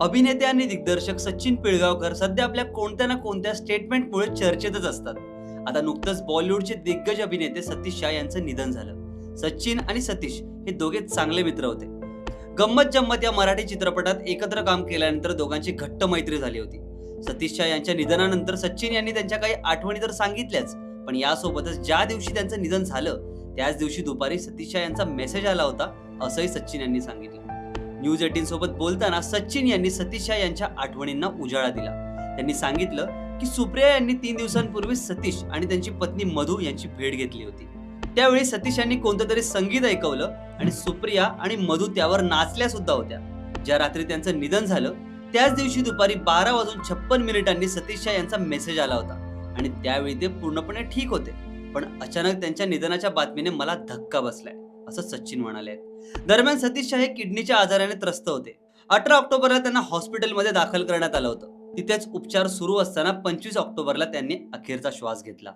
अभिनेते आणि दिग्दर्शक सचिन पिळगावकर सध्या आपल्या कोणत्या ना कोणत्या स्टेटमेंटमुळे चर्चेतच असतात. आता नुकतंच बॉलिवूडचे दिग्गज अभिनेते सतीश शाह यांचं निधन झालं. सचिन आणि सतीश हे दोघे चांगले मित्र होते. गंमत जम्मत या मराठी चित्रपटात एकत्र काम केल्यानंतर दोघांची घट्ट मैत्री झाली होती. सतीश शाह यांच्या निधनानंतर सचिन यांनी त्यांच्या काही आठवणी तर सांगितल्याच पण यासोबतच ज्या दिवशी त्यांचं निधन झालं त्याच दिवशी दुपारी सतीश शाह यांचा मेसेज आला होता असंही सचिन यांनी सांगितलं. न्यूज एटीन सोबत बोलताना सचिन यांनी सतीशा यांच्या आठवणींना उजाळा दिला. त्यांनी सांगितलं की सुप्रिया यांनी तीन दिवसांपूर्वी सतीश आणि त्यांची पत्नी मधू यांची भेट घेतली होती. त्यावेळी सतीश यांनी कोणतं तरी संगीत ऐकवलं आणि सुप्रिया आणि मधू त्यावर नाचल्या सुद्धा होत्या. ज्या रात्री त्यांचं निधन झालं त्याच दिवशी दुपारी बारा वाजून छप्पन मिनिटांनी सतीशा यांचा मेसेज आला होता आणि त्यावेळी ते पूर्णपणे ठीक होते. पण अचानक त्यांच्या निधनाच्या बातमीने मला धक्का बसलाय असं सचिन म्हणाले. आहेत दरम्यान सतीश शाह हे किडनीच्या आजाराने त्रस्त होते. अठरा ऑक्टोबरला त्यांना हॉस्पिटलमध्ये दाखल करण्यात आलं होतं. तिथेच उपचार सुरू असताना पंचवीस ऑक्टोबरला त्यांनी अखेरचा श्वास घेतला.